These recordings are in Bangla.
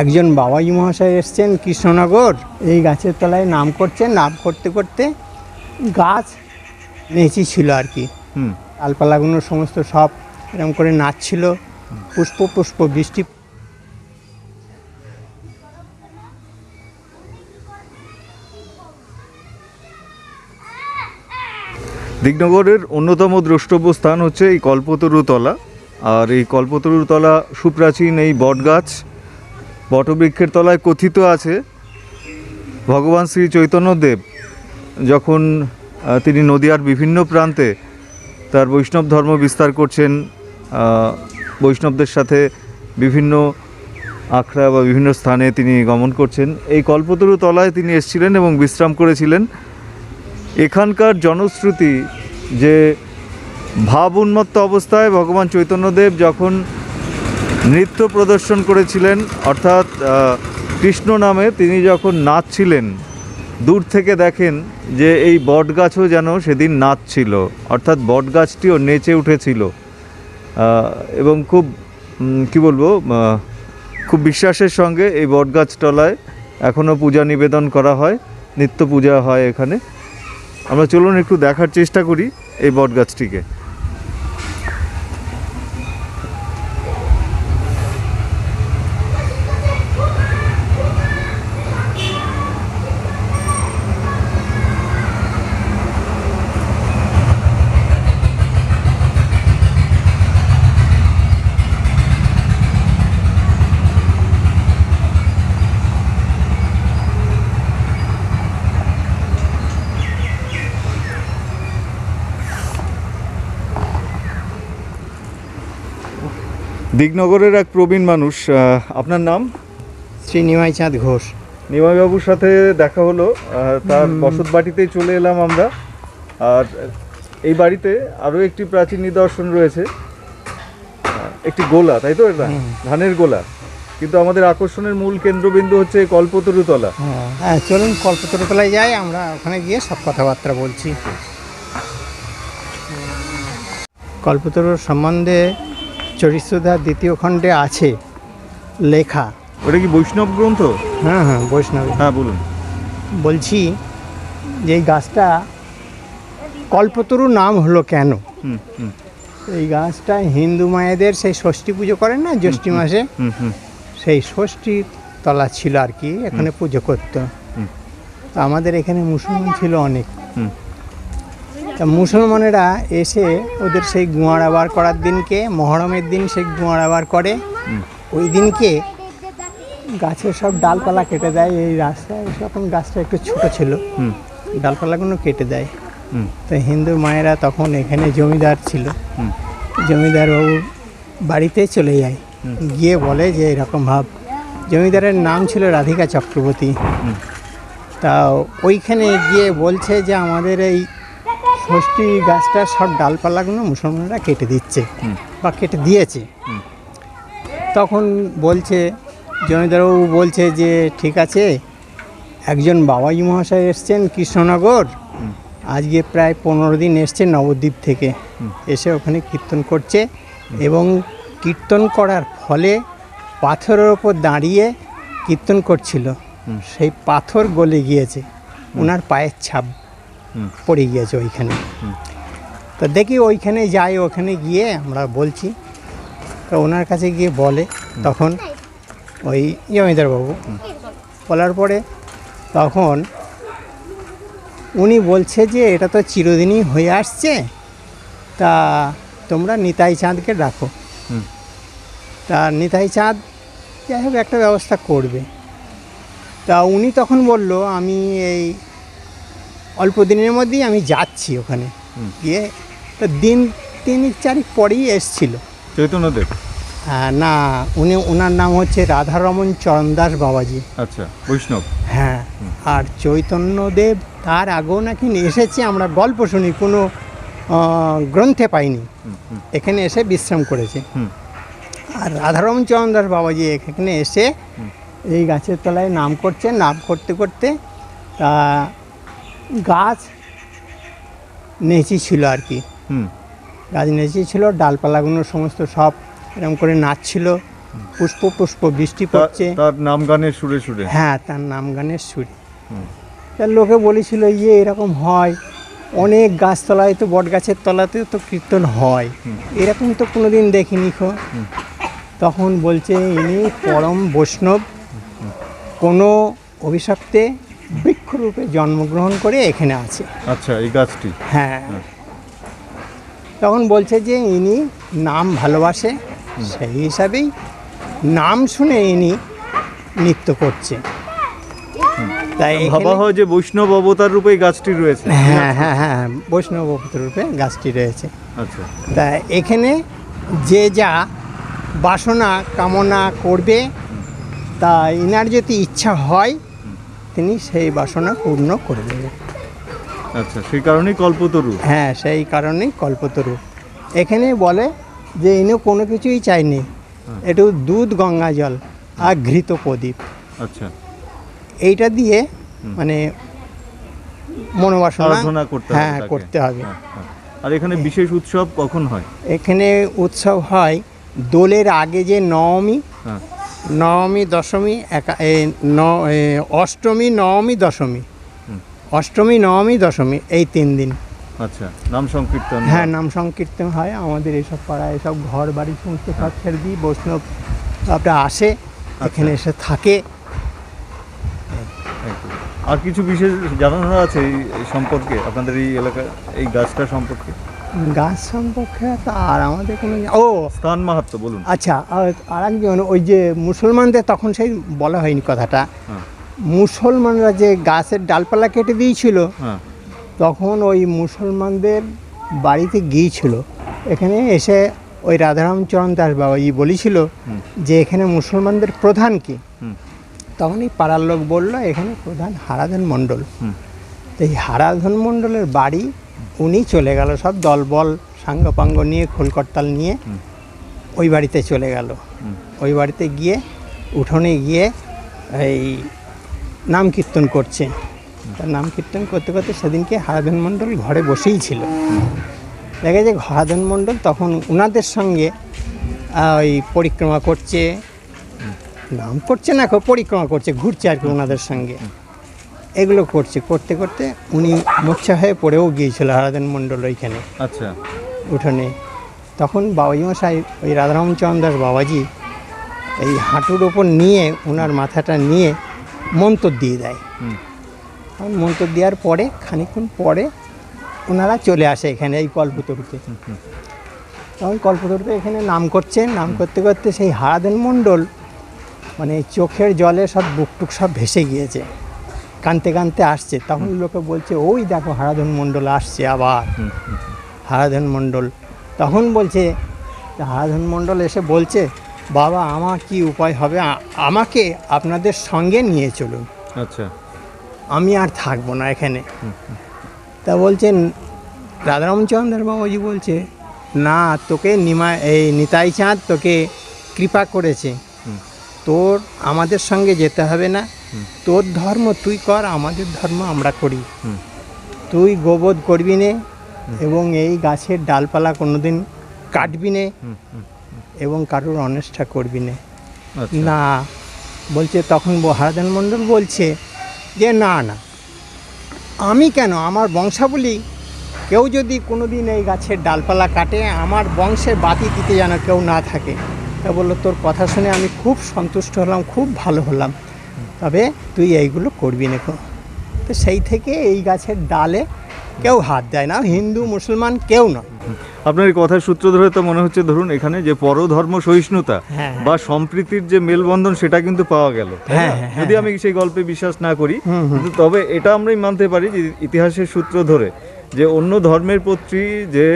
একজন বাবাজি মহাশয় এসছেন কৃষ্ণনগর। এই গাছের তলায় নাম করছেন। নাম করতে করতে গাছ নেচি ছিল আর কি। হুম। ডালপালাগুলো সমস্ত সব এরকম করে নাচছিল। পুষ্প পুষ্প বৃষ্টি। দিগনগরের অন্যতম দ্রষ্টব্য স্থান হচ্ছে এই কল্পতরুতলা। আর এই কল্পতরুতলা সুপ্রাচীন এই বটগাছ বটবৃক্ষের তলায় কথিত আছে, ভগবান শ্রী চৈতন্যদেব যখন তিনি নদিয়ার বিভিন্ন প্রান্তে তার বৈষ্ণব ধর্ম বিস্তার করছেন বৈষ্ণবদের সাথে বিভিন্ন আখড়া বা বিভিন্ন স্থানে তিনি গমন করছেন, এই কল্পতরু তলায় তিনি এসেছিলেন এবং বিশ্রাম করেছিলেন। এখানকার জনশ্রুতি যে ভাব উন্মত্ত অবস্থায় ভগবান চৈতন্যদেব যখন নৃত্য প্রদর্শন করেছিলেন, অর্থাৎ কৃষ্ণ নামে তিনি যখন নাচছিলেন, দূর থেকে দেখেন যে এই বটগাছও যেন সেদিন নাচছিল, অর্থাৎ বটগাছটিও নেচে উঠেছিল। এবং খুব কি বলব খুব বিশ্বাসের সঙ্গে এই বটগাছ তলায় এখনও পূজা নিবেদন করা হয়, নিত্য পূজা হয় এখানে। আমরা চলুন একটু দেখার চেষ্টা করি এই বটগাছটিকে। দিগনগরের এক প্রবীণ মানুষ আপনার নাম? শ্রীনিমাই চাঁদ ঘোষ। নিমাইবাবুর সাথে দেখা হলো তার বসত বাড়িতেই চলে এলাম আমরা। আর এই বাড়িতে আরও একটি প্রাচীন নিদর্শন রয়েছে একটি গোলা তাই তো এটা? ধানের গোলা। কিন্তু আমাদের আকর্ষণের মূল কেন্দ্রবিন্দু হচ্ছে কল্পতরুতলা। হ্যাঁ চলুন কল্পতরুতলায় যাই আমরা ওখানে গিয়ে সব কথাবার্তা বলছি। কল্পতরুর সম্বন্ধে চরিত্রধার দ্বিতীয় খণ্ডে আছে লেখা। ওটা কি বৈষ্ণব গ্রন্থ? হ্যাঁ হ্যাঁ বৈষ্ণব। হ্যাঁ বলুন। বলছি যে এই গাছটা কল্পতরু নাম হলো কেন? এই গাছটা হিন্দু মায়েদের সেই ষষ্ঠী পুজো করেন না জ্যৈষ্ঠী মাসে? সেই ষষ্ঠীর তলা ছিল আর কি এখানে পুজো করতো। আমাদের এখানে মুসলমান ছিল অনেক। হুম। তা মুসলমানেরা এসে ওদের সেই গুঁয়ারা বার করার দিনকে মহরমের দিন সেই গুঁয়ারা বার করে। ওই দিনকে গাছের সব ডালপালা কেটে দেয়। এই রাস্তায় তখন গাছটা একটু ছোট ছিল। ডালপালাগুলো কেটে দেয়। তো হিন্দু মায়েরা তখন এখানে জমিদার ছিল। জমিদার বাবু বাড়িতে চলে যায়। গিয়ে বলে যে এরকম ভাব। জমিদারের নাম ছিল রাধিকা চক্রবর্তী। তা ওইখানে গিয়ে বলছে যে আমাদের এই ষষ্ঠী গাছটা সব ডালপালাগুলো মুসলমানরা কেটে দিচ্ছে বা কেটে দিয়েছে। তখন বলছে জমিদারবাবু বলছে যে ঠিক আছে একজন বাবাজি মহাশয় এসছেন কৃষ্ণনগর। আজকে প্রায় পনেরো দিন এসছে নবদ্বীপ থেকে। এসে ওখানে কীর্তন করছে এবং কীর্তন করার ফলে পাথরের ওপর দাঁড়িয়ে কীর্তন করছিল। সেই পাথর গলে গিয়েছে। ওনার পায়ের ছাপ। পড়ে গিয়েছে ওইখানে। তো দেখি ওইখানে যাই ওখানে গিয়ে আমরা বলছি। তো ওনার কাছে গিয়ে বলে তখন ওই জমিদারবাবু বলার পরে তখন উনি বলছে যে এটা তো চিরদিনই হয়ে আসছে। তা তোমরা নিতাই চাঁদকে ডাকো। তা নিতাই চাঁদ যাই হোক একটা ব্যবস্থা করবে। তা উনি তখন বলল আমি এই অল্প দিনের মধ্যেই আমি যাচ্ছি ওখানে। গিয়ে তো দিন তিন চারিক পরেই এসছিল। চৈতন্যদেব হ্যাঁ, না উনি ওনার নাম হচ্ছে রাধারমন চরণদাস বাবাজি। আচ্ছা বৈষ্ণব? হ্যাঁ আর চৈতন্যদেব তার আগেও নাকি এসেছে আমরা গল্প শুনি কোনো গ্রন্থে পাইনি। এখানে এসে বিশ্রাম করেছে। আর রাধারমন চরণদাস বাবাজি এখানে এসে এই গাছের তলায় নাম করছে নাম করতে করতে তা গাছ নেচি ছিল আর কি। হুম। গাছ নেচি ছিল ডালপালাগুলো সমস্ত সব এরকম করে নাচছিল। পুষ্প পুষ্প বৃষ্টি পড়ছে। তার নাম গানের সুরে সুরে? হ্যাঁ তার নাম গানের সুর। তার লোকে বলেছিল ইয়ে এরকম হয়। অনেক গাছতলায় তো বট গাছের তলাতে তো কীর্তন হয়। এরকম তো কোনোদিন দেখিনি খো। তখন বলছে ইনি পরম বৈষ্ণব। কোনো অভিশপ্তে বৃক্ষরূপে জন্মগ্রহণ করে এখানে আছে। আচ্ছা এই গাছটি? হ্যাঁ। তখন বলছে যে ইনি নাম ভালোবাসে সেই হিসাবেই নাম শুনে ইনি নৃত্য করছে তাই ভাবা হয় যে বৈষ্ণব অবতার রূপে গাছটি রয়েছে। হ্যাঁ হ্যাঁ হ্যাঁ বৈষ্ণব রূপে গাছটি রয়েছে। আচ্ছা। তা এখানে যে যা বাসনা কামনা করবে তা ইনার যদি ইচ্ছা হয় তিনি সেই বাসনা পূর্ণ করে দেবেন আচ্ছা সেই কারণেই কল্পতরু। হ্যাঁ সেই কারণেই কল্পতরু। এখানে বলে যে ইনি কোনো কিছুই চাইনি। একটু দুধ গঙ্গা জল আর ঘৃত প্রদীপ। আচ্ছা। এইটা দিয়ে মানে মনোবাসনা করতে হ্যাঁ করতে হবে। হ্যাঁ, হ্যাঁ। আর এখানে বিশেষ উৎসব কখন হয়? এখানে উৎসব হয় দোলের আগে যে নবমী হ্যাঁ। নবমী দশমী একা এ, ন অষ্টমী নবমী দশমী। অষ্টমী নবমী দশমী এই তিন দিন। আচ্ছা নাম সংকীর্তন। হ্যাঁ নাম সংকীর্তন হয়। আমাদের এইসব পাড়ায় এসব ঘর বাড়ি সমস্ত সব ছেড়ে দিই বৈষ্ণব আপনার আসে এখানে এসে থাকে। আর কিছু বিশেষ জানানো আছে এই এই সম্পর্কে? আপনাদের এই এলাকা এই গাছটা সম্পর্কে? গাছ সম্পর্কে আর আমাদের কোনো ও! স্থান মাহাত্ম বলুন। আচ্ছা আর- একজন ওই যে মুসলমানদের তখন সেই বলা হয়নি কথাটা। হ্যাঁ। মুসলমানরা যে গাছের ডালপালা কেটে দিয়েছিল হ্যাঁ। তখন ওই মুসলমানদের বাড়িতে গিয়েছিল। এখানে এসে ওই রাধারামচরণ দাস বাবাজি বলেছিল হুম। যে এখানে মুসলমানদের প্রধান কি? তখন এই পাড়ার লোক বলল এখানে প্রধান হারাধন মণ্ডল। তো এই হারাধন মণ্ডলের বাড়ি উনি চলে গেল সব দলবল সাঙ্গপাঙ্গ নিয়ে খোলকর্তাল নিয়ে ওই বাড়িতে চলে গেল। ওই বাড়িতে গিয়ে উঠোনে গিয়ে এই নাম কীর্তন করছে। তা নাম কীর্তন করতে করতে সেদিনকে হারাধন মণ্ডল ঘরে বসেই ছিল। দেখা যায় হারাধন মণ্ডল তখন উনাদের সঙ্গে ওই পরিক্রমা করছে। নাম করছে না খো, পরিক্রমা করছে ঘুরছে আর কি ওনাদের সঙ্গে। এগুলো করছে করতে করতে উনি মোচ্ছা হয়ে পড়েও গিয়েছিল হারাধন মণ্ডল ওইখানে। আচ্ছা। উঠোনে। তখন বাবাজি মশাই ওই রাধারামচন্দ্র দাস বাবাজি এই হাঁটুর ওপর নিয়ে ওনার মাথাটা নিয়ে মন্তর দিয়ে দেয়। মন্তর দেওয়ার পরে খানিকক্ষণ পরে ওনারা চলে আসে এখানে এই কল্পতরুতে। তখন কল্পতরুতে এখানে নাম করছে নাম করতে করতে সেই হারাধন মণ্ডল মানে চোখের জলে সব বুকটুক সব ভেসে গিয়েছে। কানতে কানতে আসছে। তখন লোকে বলছে ওই দেখো হারাধন মণ্ডল আসছে আবার। হারাধন মণ্ডল। তখন বলছে হারাধন মণ্ডল এসে বলছে বাবা আমার কি উপায় হবে? আমাকে আপনাদের সঙ্গে নিয়ে চলুন। আচ্ছা। আমি আর থাকব না এখানে। তা বলছেন রাধারামচন্দ্র বাবাজি বলছে না তোকে নিমা এই নিতাই চাঁদ তোকে কৃপা করেছে। তোর আমাদের সঙ্গে যেতে হবে না। তোর ধর্ম তুই কর আমাদের ধর্ম আমরা করি। তুই গোবধ করবি নে এবং এই গাছের ডালপালা কোনোদিন কাটবি নে। এবং কারোর অনিষ্ঠা করবি নে। আচ্ছা। না বলছে তখন হারাধন মণ্ডল বলছে যে না না। আমি কেন? আমার বংশাবলী কেউ যদি কোনো দিন এই গাছের ডালপালা কাটে আমার বংশে বাতি দিতে যেন কেউ না থাকে। তা বলল তোর কথা শুনে আমি খুব সন্তুষ্ট হলাম খুব ভালো হলাম। তবে তুই এইগুলো করবি না তো সেই থেকে এই গাছের ডালে কেউ হাত দেয় না হিন্দু মুসলমান কেউ নয় আপনার কথার সূত্র ধরে তো মনে হচ্ছে ধরুন এখানে যে পরধর্ম সহিষ্ণুতা হ্যাঁ, বা সম্প্রীতির যে মেলবন্ধন সেটা কিন্তু পাওয়া গেল হ্যাঁ, হ্যাঁ, যদি হ্যাঁ। আমি সেই গল্পে বিশ্বাস না করি। তবে এটা আমরাই মানতে পারি যে ইতিহাসের সূত্র ধরে যে অন্য ধর্মের প্রতি যে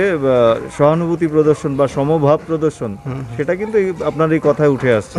সহানুভূতি প্রদর্শন বা সমভাব প্রদর্শন সেটা কিন্তু আপনার এই কথায় উঠে আসছে।